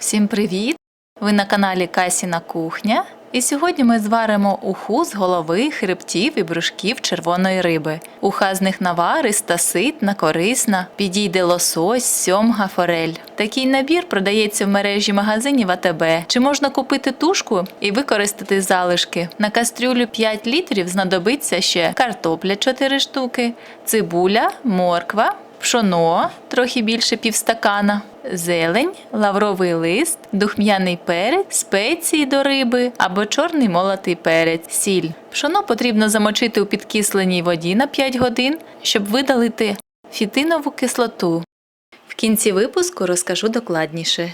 Всім привіт! Ви на каналі Касіна Кухня. І сьогодні ми зваримо уху з голови, хребтів і брушків червоної риби. Уха з них навариста, ситна, корисна, підійде лосось, сьомга, форель. Такий набір продається в мережі магазинів АТБ. Чи можна купити тушку і використати залишки? На кастрюлю 5 літрів знадобиться ще картопля 4 штуки, цибуля, морква, пшоно трохи більше півстакана, зелень, лавровий лист, духмяний перець, спеції до риби або чорний молотий перець, сіль. Пшоно потрібно замочити у підкисленій воді на 5 годин, щоб видалити фітинову кислоту. В кінці випуску розкажу докладніше.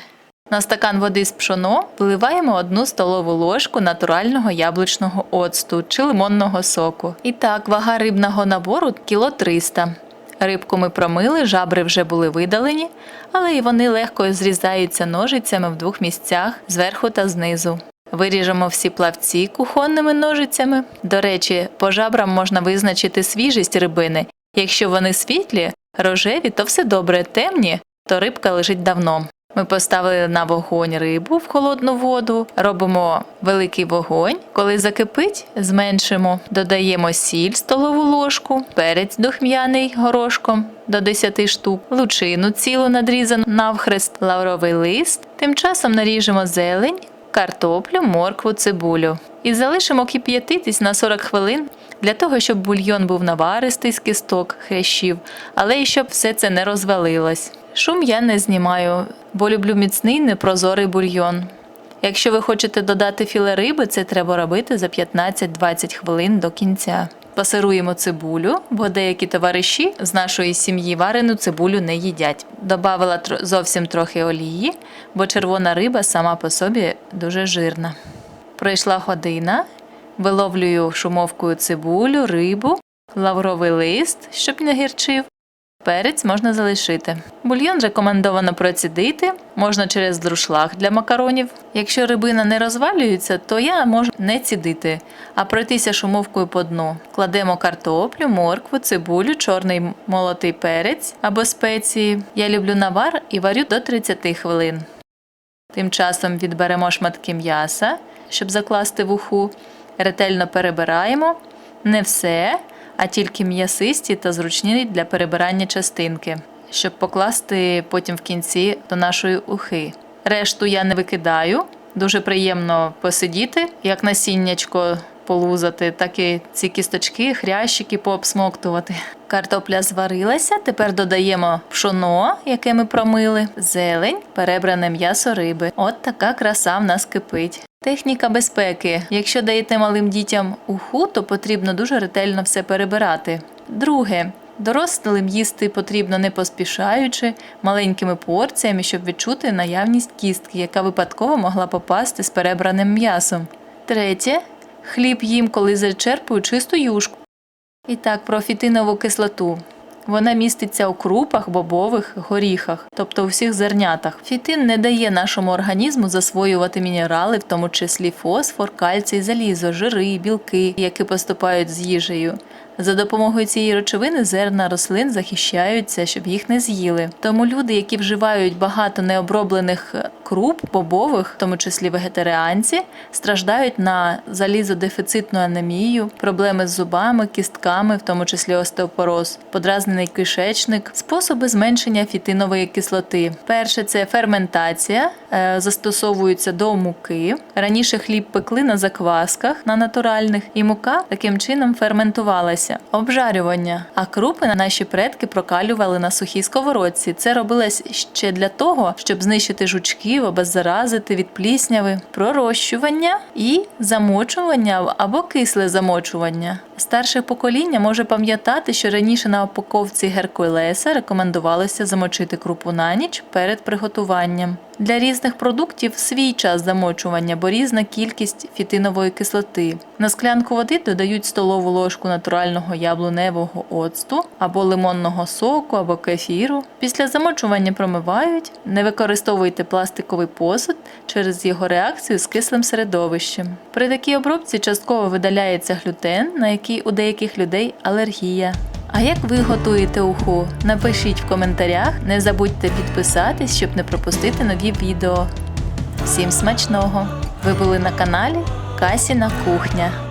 На стакан води з пшоно вливаємо одну столову ложку натурального яблучного оцту чи лимонного соку. І так, вага рибного набору кіло 300. Рибку ми промили, жабри вже були видалені, але і вони легко зрізаються ножицями в двох місцях зверху та знизу. Виріжемо всі плавці кухонними ножицями. До речі, по жабрам можна визначити свіжість рибини. Якщо вони світлі, рожеві, то все добре, темні, то рибка лежить давно. Ми поставили на вогонь рибу в холодну воду, робимо великий вогонь. Коли закипить, зменшимо, додаємо сіль столову ложку, перець духмяний горошком до 10 штук, лучину цілу надрізану навхрест, лавровий лист. Тим часом наріжемо зелень, картоплю, моркву, цибулю. І залишимо кип'ятитись на 40 хвилин для того, щоб бульйон був наваристий з кісток, хрящів, але і щоб все це не розвалилось. Шум я не знімаю, бо люблю міцний непрозорий бульйон. Якщо ви хочете додати філе риби, це треба робити за 15-20 хвилин до кінця. Пасируємо цибулю, бо деякі товариші з нашої сім'ї варену цибулю не їдять. Добавила зовсім трохи олії, бо червона риба сама по собі дуже жирна. Пройшла година, виловлюю шумовкою цибулю, рибу, лавровий лист, щоб не гірчив. Перець можна залишити. Бульйон рекомендовано процідити, можна через друшлаг для макаронів. Якщо рибина не розвалюється, то я можу не цідити, а пройтися шумовкою по дну. Кладемо картоплю, моркву, цибулю, чорний молотий перець або спеції. Я люблю навар і варю до 30 хвилин. Тим часом відберемо шматки м'яса, щоб закласти в уху. Ретельно перебираємо не все, а тільки м'ясисті та зручні для перебирання частинки, щоб покласти потім в кінці до нашої ухи. Решту я не викидаю. Дуже приємно посидіти, як насіннячко полузати, так і ці кісточки, хрящики пообсмоктувати. Картопля зварилася, тепер додаємо пшоно, яке ми промили, зелень, перебране м'ясо риби. От така краса в нас кипить. Техніка безпеки. Якщо даєте малим дітям уху, то потрібно дуже ретельно все перебирати. Друге. Дорослим їсти потрібно не поспішаючи, маленькими порціями, щоб відчути наявність кістки, яка випадково могла попасти з перебраним м'ясом. Третє. Хліб їм, коли зачерпую чисту юшку. І так, про фітинову кислоту. Вона міститься у крупах, бобових, горіхах, тобто у всіх зернятах. Фітин не дає нашому організму засвоювати мінерали, в тому числі фосфор, кальцій, залізо, жири, білки, які поступають з їжею. За допомогою цієї речовини зерна рослин захищаються, щоб їх не з'їли. Тому люди, які вживають багато необроблених круп, бобових, в тому числі вегетаріанці, страждають на залізодефіцитну анемію, проблеми з зубами, кістками, в тому числі остеопороз, подразнений кишечник, способи зменшення фітинової кислоти. Перше це ферментація, е, застосовується до муки. Раніше хліб пекли на заквасках на натуральних, і мука таким чином ферментувалася. Обжарювання. А крупи наші предки прокалювали на сухій сковородці. Це робилось ще для того, щоб знищити жучків, обеззаразити від плісняви, пророщування і замочування або кисле замочування. Старше покоління може пам'ятати, що раніше на упаковці Геркулеса рекомендувалося замочити крупу на ніч перед приготуванням. Для різних продуктів свій час замочування, бо різна кількість фітинової кислоти. На склянку води додають столову ложку натурального яблуневого оцту або лимонного соку, або кефіру. Після замочування промивають. Не використовуйте пластиковий посуд через його реакцію з кислим середовищем. При такій обробці частково видаляється глютен, на який у деяких людей алергія. А як ви готуєте уху? Напишіть в коментарях. Не забудьте підписатись, щоб не пропустити нові відео. Всім смачного! Ви були на каналі Касіна Кухня.